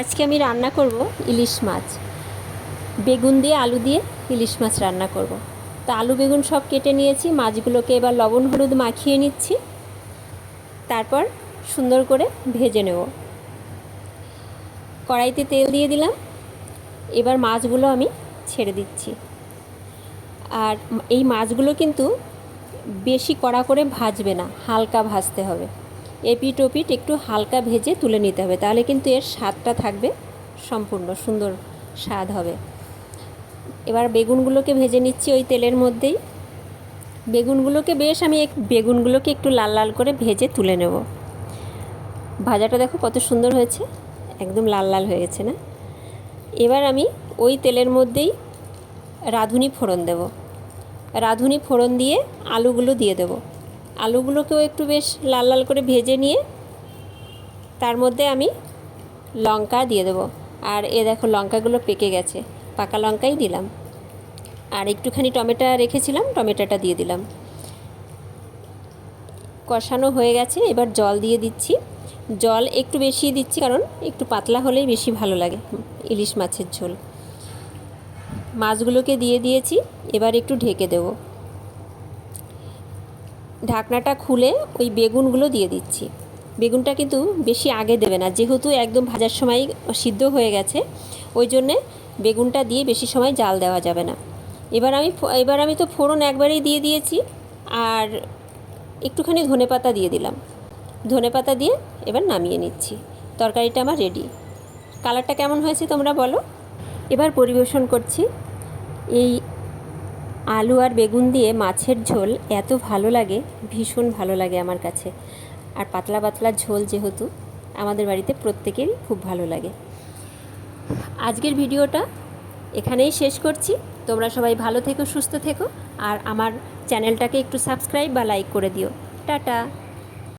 আজকে আমি রান্না করব ইলিশ মাছ। বেগুন দিয়ে আলু দিয়ে ইলিশ মাছ রান্না করব। তো আলু, বেগুন সব কেটে নিয়েছি, মাছগুলোকে এবার লবণ, হলুদ মাখিয়ে নিচ্ছি। তারপর সুন্দর করে ভেজে নেব। কড়াইতে তেল দিয়ে দিলাম। এবার মাছগুলো আমি ছেড়ে দিচ্ছি। আর এই মাছগুলো কিন্তু বেশি কড়া করে ভাজবে না, হালকা ভাজতে হবে। এপিট ওপিট একটু হালকা ভেজে তুলে নিতে হবে। তাহলে কিন্তু এর স্বাদটা থাকবে সম্পূর্ণ, সুন্দর স্বাদ হবে। এবার বেগুনগুলোকে ভেজে নিচ্ছি ওই তেলের মধ্যেই। বেগুনগুলোকে বেশ আমি বেগুনগুলোকে একটু লাল লাল করে ভেজে তুলে নেব। ভাজাটা দেখো কত সুন্দর হয়েছে। একদম লাল লাল হয়ে গেছে না? এবার আমি ওই তেলের মধ্যেই রাঁধুনি ফোড়ন দেব। রাঁধুনি ফোড়ন দিয়ে আলুগুলো দিয়ে দেব। আলুগুলোকেও একটু বেশ লাল লাল করে ভেজে নিয়ে তার মধ্যে আমি লঙ্কা দিয়ে দেবো। আর এ দেখো, লঙ্কাগুলো পেকে গেছে। পাকা লঙ্কাই দিলাম। আর একটুখানি টমেটো রেখেছিলাম, টমেটোটা দিয়ে দিলাম। কষানো হয়ে গেছে। এবার জল দিয়ে দিচ্ছি। জল একটু বেশি দিচ্ছি, কারণ একটু পাতলা হলেই বেশি ভালো লাগে ইলিশ মাছের ঝোল। মাছগুলোকে দিয়ে দিয়েছি। এবার একটু ঢেকে দেবো। ঢাকনাটা খুলে ওই বেগুনগুলো দিয়ে দিচ্ছি। বেগুনটা কিন্তু বেশি আগে দেবে না, যেহেতু একদম ভাজার সময় সিদ্ধ হয়ে গেছে, ওই জন্যে বেগুনটা দিয়ে বেশি সময় জাল দেওয়া যাবে না। এবার আমি এবার আমি তো ফোড়ন একবারেই দিয়ে দিয়েছি, আর একটুখানি ধনেপাতা দিয়ে দিলাম। ধনেপাতা দিয়ে এবার নামিয়ে নিচ্ছি, তরকারিটা আমার রেডি কালারটা কেমন হয়েছে তোমরা বলো? এবার পরিবেশন করছি, এই আলু আর বেগুন দিয়ে মাছের ঝোল এত ভালো লাগে, ভীষণ ভালো লাগে আমার কাছে। আর পাতলা পাতলা ঝোল যেহেতু, আমাদের বাড়িতে প্রত্যেকেরই খুব ভালো লাগে। আজকের ভিডিওটা এখানেই শেষ করছি। তোমরা সবাই ভালো থেকো, সুস্থ থেকো। আর আমার চ্যানেলটাকে একটু সাবস্ক্রাইব বা লাইক করে দিও। টাটা!